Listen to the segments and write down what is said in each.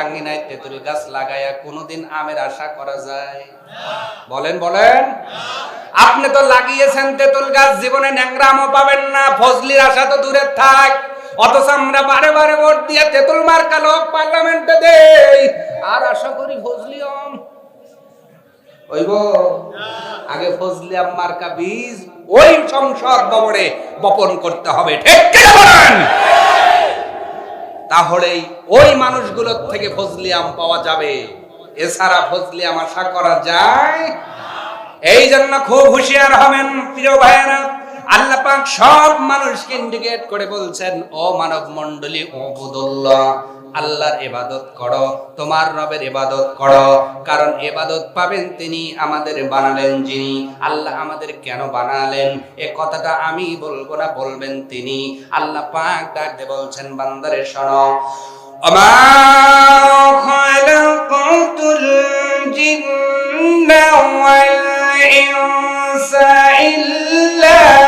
আঙ্গিনায় তেঁতুল গাছ লাগায়া কোনোদিন আমের আশা করা যায়? বলেন বলেন। আপনি তো লাগিয়েছেন তেঁতুল গাছ, জীবনে ন্যাংরামও পাবেন না, ফজলির আশা তো দূরে থাক। অথচ আমরা বারে বারে ভোট দিয়ে তেঁতুল মার্কা লোক পার্লামেন্টে দেই। আর আশা করি ফজলি আম। ওইব আগে ফজলি মার্কা বীজ ওই সংসদ ভবনে বপন করতে হবে। ঠিক বলেন? তাহলেই ওই মানুষগুলোর থেকে ফজলি আম পাওয়া যাবে। এছাড়া ফজলি আম আশা করা যায় এই জন্য খুব হুঁশিয়ার হবেন, প্রিয় ভাইয়েরা। আল্লাহ পাক সব মানুষকে ইন্ডিকেট করে বলছেন, ও মানব মন্ডলী ও বুদুল্লাহ আল্লাহর ইবাদত করো তোমার রবের ইবাদত করো কারণ ইবাদত পাবেন তিনি আমাদের বানালেন যিনি আল্লাহ আমাদের কেন বানালেন এ কথাটা আমি বলবো না বলবেন তিনি আল্লাহ পাক ডাকতে বলছেন বান্দারে শোনো وما خلقت الجن والإنس إلا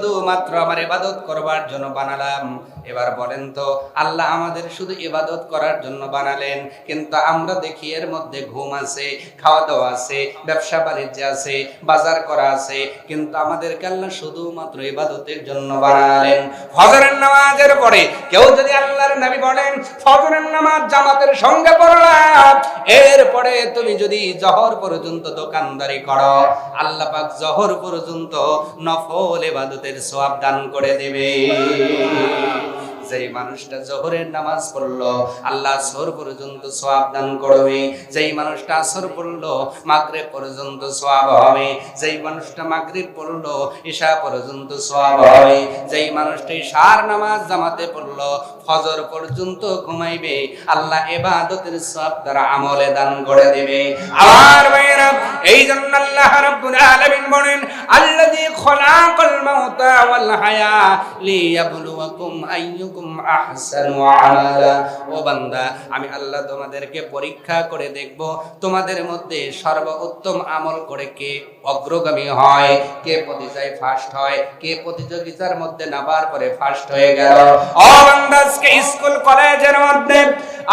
শুধুমাত্র আমার ইবাদত করবার জন্য বানালাম। এবার বলেন তো, আল্লাহ আমাদের শুধু ইবাদত করার জন্য বানালেন, কিন্তু আমরা দেখি এর মধ্যে ঘুম আছে খাওয়া দাওয়া আছে, ব্যবসা বাণিজ্য আছে, বাজার করা আছে, কিন্তু আমাদের আল্লাহ শুধুমাত্র ইবাদতের জন্য বানালেন। ফজরের নামাজের পরে কেউ যদি আল্লাহর নবী বলেন, ফজরের নামাজ জামাতের সঙ্গে পড়লাম এরপরে তুমি যদি জহর পর্যন্ত দোকানদারি করো, আল্লাহ পাক জহর পর্যন্ত নফল ইবাদতের সওয়াব দান করে দেবে। যেই মানুষটা জোহরের নামাজ পড়ল, আল্লাহ আসর পর্যন্ত সওয়াব দান করবে। যেই মানুষটা আসর পড়ল, মাগরিব পর্যন্ত সওয়াব হবে। যেই মানুষটা মাগরিব পড়ল, ঈশা পর্যন্ত সওয়াব হবে। যেই মানুষটা ঈশার নামাজ জামাতে পড়ল, ফজর পর্যন্ত ঘুমাইবে। আল্লাহ ইবাদতের সওয়াব তার আমলে দান করে দেবে। ভাইয়েরা, এই জন্য আল্লাহ রাব্বুল আলামিন বলেন, আল্লাযী খলাকাল মাউতা ওয়াল হায়া লিয়াবলুয়াকুম আইয়ুকুম আহসানু ও বান্দা, আমি আল্লাহ তোমাদেরকে পরীক্ষা করে দেখব তোমাদের মধ্যে সর্বোত্তম আমল করে কে অগ্রগামী হয়, কে প্রতিযোগিতায় ফার্স্ট হয়, কে প্রতিযোগিতার মধ্যে নাবার পরে ফার্স্ট হয়ে গেল। ও বান্দা, আজকে স্কুল, কলেজের মধ্যে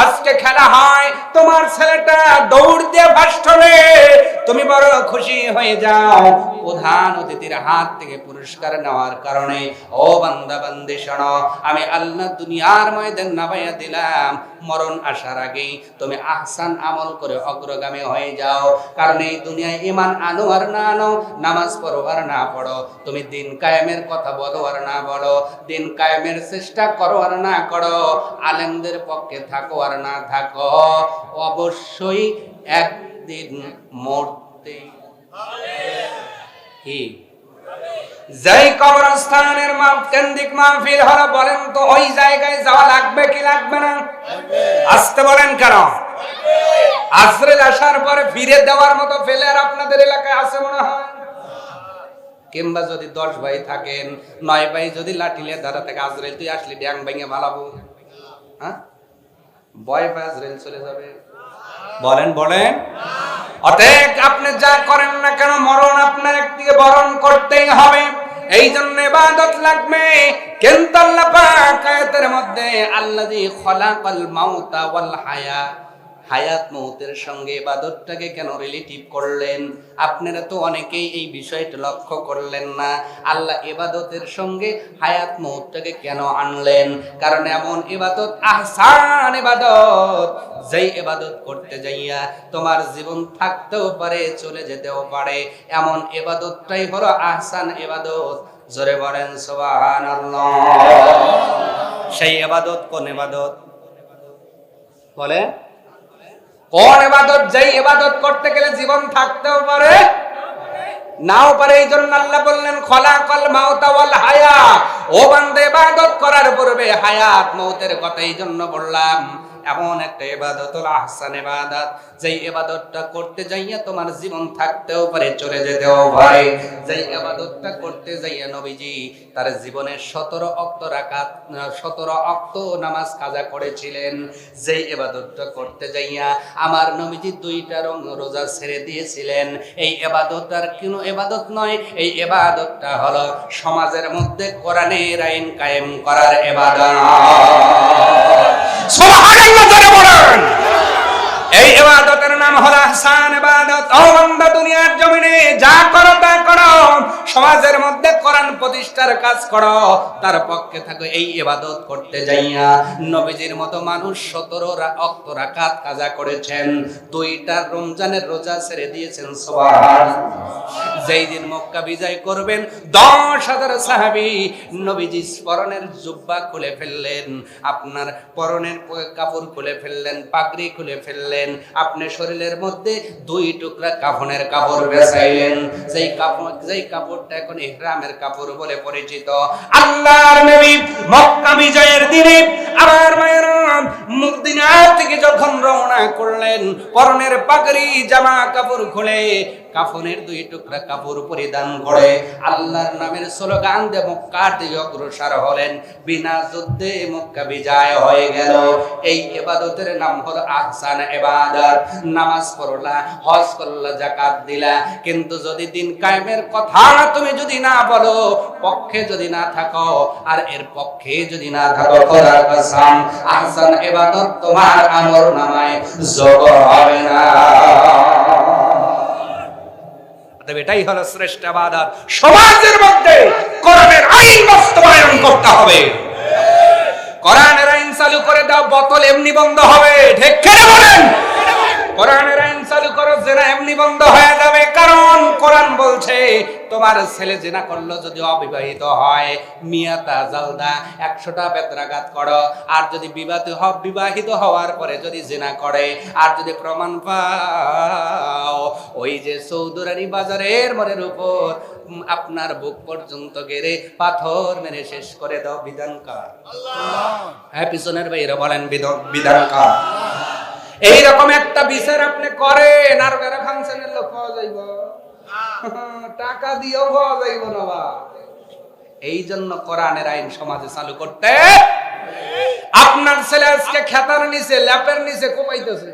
আজকে খেলা হয়, তোমার ছেলেটা দৌড় দিয়ে ফার্স্ট হলে তুমি বড় খুশি হয়ে যাও। প্রধান অতিথির হাত থেকে পুরস্কার নেওয়ার কারণে, ও বান্দা বান্দি শোনো, আমি আল্লাহ দুনিয়ার ময়দান নাবাইয়া দিলাম। মরণ আসার আগেই তুমি আহসান আমল করে অগ্রগামী হয়ে যাও। কারণ এই দুনিয়ায় ইমান আনো আর না আনো, নামাজ পড়ো আর না পড়ো। তুমি দিন কায়েমের কথা বলো আর না বলো, দিন কায়েমের চেষ্টা করো আর না করো। আলেমদের পক্ষে থাকো আর না থাকো। অবশ্যই একদিন মরতে কি যেই কবরস্থানের কেন্দ্রিক মাহফিল হলো, বলেন ওই জায়গায় যাওয়া লাগবে কি লাগবে না? আসতে বলেন কেন? আজরেল আসার পরে ফিরে দেওয়ার মতো ফেলে আর আপনাদের এলাকায় আছে মনে হয়? কিংবা যদি দশ ভাই থাকেন, নয় ভাই যদি লাঠিলে দাঁড়া থেকে আজরেল তুই আসলি ব্যাং ভেঙে ভালাবো হ্যাঁ? বয় পায় আজরেল চলে যাবে। বলেন বলেন। অতএব আপনি যা করেন না কেন, মরণ আপনার একদিকে বরণ করতেই হবে। এই জন্য ইবাদত লাগবে। কিন্তু আল্লাহ পাক আয়াতের মধ্যে, আল্লাযী খলাকাল মাউতা ওয়াল হায়া। হায়াত মৌতের সঙ্গে ইবাদতটাকে কেন রিলেটিভ করলেন? আপনারা তো অনেকেই এই বিষয়টা লক্ষ্য করলেন না। আল্লাহ ইবাদতের সঙ্গে হায়াত মৌতটাকে কেন আনলেন? কারণ এমন ইবাদত, আহসান ইবাদত। যেই ইবাদত করতে যাইয়া তোমার জীবন থাকতেও পারে, চলে যেতেও পারে। এমন ইবাদতটাই হলো আহসান ইবাদত। জোরে বলেন, সুবহানাল্লাহ। সেই ইবাদত কোন ইবাদত? বলে কোন এবাদত যেই এবাদত করতে গেলে জীবন থাকতেও পারে, নাও পারে এই জন্য আল্লাহ বললেন, খলাকল কল মাওতাওয়াল হায়া। ও বান্দে এবাদত করার পূর্বে হায়াত, মৌতের কথা এই জন্য বললাম এমন একটা এবাদত আহসান এবাদত যেই এবাদতটা করতে যাইয়া তোমার জীবন থাকতেও পারে, চলে যেতেও পারে। যেই এবাদতটা করতে যাইয়া নবীজি তার জীবনের সতেরো অক্ত রাকাত, সতেরো অক্ত নামাজ কাজা করেছিলেন, যেই এবাদতটা করতে যাইয়া আমার নবীজি দুইটা রং রোজা ছেড়ে দিয়েছিলেন। এই এবাদত আর কোনো এবাদত নয়, এই এবাদতটা হলো সমাজের মধ্যে কোরআনের আইন কায়েম করার এবাদত জোরে বলেন। এই ইবাদতের নাম হলো আহসান ইবাদত। ও বান্দা দুনিয়ার জমিনে যা করো তা করো, সমাজের মধ্যে কোরআন প্রতিষ্ঠার কাজ করো, তার পক্ষে থাকো এই ইবাদত করতে যাইয়া। নবীজির মতো মানুষ সতেরো অক্ত রাকাত কাজা করেছেন, দুইটা রমজানের রোজা ছেড়ে দিয়েছেন, সুবহান। যেই দিন মক্কা বিজয় করবেন, দশ হাজার সাহাবি নবীজি পরনের জুব্বা খুলে ফেললেন, আপনার পরনের কাপড় খুলে ফেললেন, পাগড়ি খুলে ফেললেন আপনি শরীরের মধ্যে দুই টুকরা কাফনের কাপড় বেছাইলেন। যেই কাপড় যেই কাপড়টা এখন ইহরামের কাপড় বলে পরিচিত। আল্লাহর নবী মক্কা বিজয়ের দিনে আমার মায়ের মদিনা থেকে যখন রওনা করলেন, পরনের পাগড়ি জামা কাপড় খুলে কাফনের দুই টুকরা কাপড় পরিধান করে। আল্লাহর নামের স্লোগান দিয়ে মক্কার দিকে অগ্রসর হলেন। বিনা যুদ্ধে মক্কা বিজয় হয়ে গেল। এই ইবাদতের নাম হলো আহসান ইবাদত নামাজ পড়লা, হজ করলা, যাকাত দিলা। কিন্তু যদি দিন কায়েমের কথা তুমি যদি না বলো, পক্ষে যদি না থাকো, আর এর পক্ষে যদি না থাকো, খোদার কসম, আহসান ইবাদত তোমার আমর নামায় যোগ হবে না। তবে এটাই হলো শ্রেষ্ঠ আবাদত। সমাজের মধ্যে কোরআনের আইন বাস্তবায়ন করতে হবে। কোরআনের আইন চালু করে দাও, বোতল এমনি বন্ধ হবে। ঠিক কেন বলেন? কোরআনের আইন চালু করো, জেনা এমনি বন্ধ হয়ে যাবে। কারণ কোরআন বলছে, তোমার ছেলে জেনা করল যদি অবিবাহিত হয় মিয়াতা জালদা একশোটা বেতরাঘাত করো। আর যদি বিবাহিত বিবাহিত হওয়ার পরে যদি জেনা করে, আর যদি প্রমাণ পাও ওই যে চৌধুরানী বাজারের মনের উপর আপনার বুক পর্যন্ত গেড়ে পাথর মেরে শেষ করে দাও বিধানকার হ্যাঁ পিছনের বাইরে বলেন বিধ- বিধানকার এইরকম একটা বিচার আপনি করেন, আর বেড়া ফাংশনের লোক পাওয়া যাইব। টাকা দিয়েও পাওয়া যাইব না বা। এই জন্য কোরআনের আইন সমাজে চালু করতে আপনার ছেলে আজকে খেতার নিচে, ল্যাপের নিচে কমাইতেছে